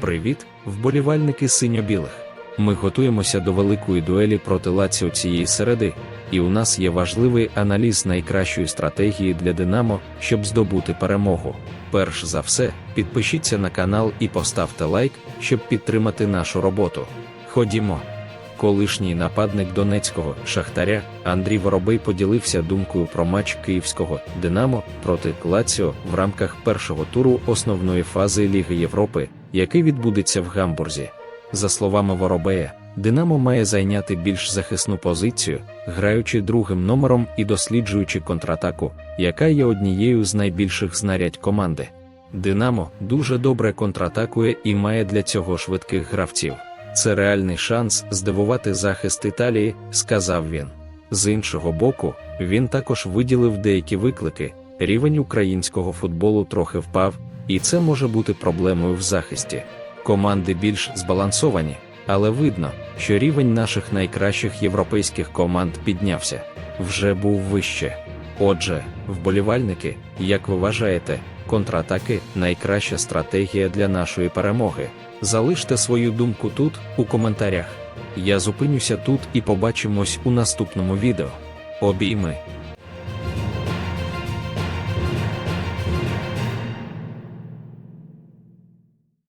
Привіт, вболівальники синьо-білих. Ми готуємося до великої дуелі проти Лаціо цієї середи, і у нас є важливий аналіз найкращої стратегії для Динамо, щоб здобути перемогу. Перш за все, підпишіться на канал і поставте лайк, щоб підтримати нашу роботу. Ходімо. Колишній нападник Донецького Шахтаря Андрій Воробей поділився думкою про матч київського Динамо проти Лаціо в рамках першого туру основної фази Ліги Європи, який відбудеться в Гамбурзі. За словами Воробея, Динамо має зайняти більш захисну позицію, граючи другим номером і досліджуючи контратаку, яка є однією з найбільших знарядь команди. Динамо дуже добре контратакує і має для цього швидких гравців. Це реальний шанс здивувати захист Італії, сказав він. З іншого боку, він також виділив деякі виклики. Рівень українського футболу трохи впав, і це може бути проблемою в захисті. Команди більш збалансовані, але видно, що рівень наших найкращих європейських команд піднявся, вже був вище. Отже, вболівальники, як ви вважаєте, контратаки найкраща стратегія для нашої перемоги. Залиште свою думку тут, у коментарях. Я зупинюся тут і побачимось у наступному відео. Обійми!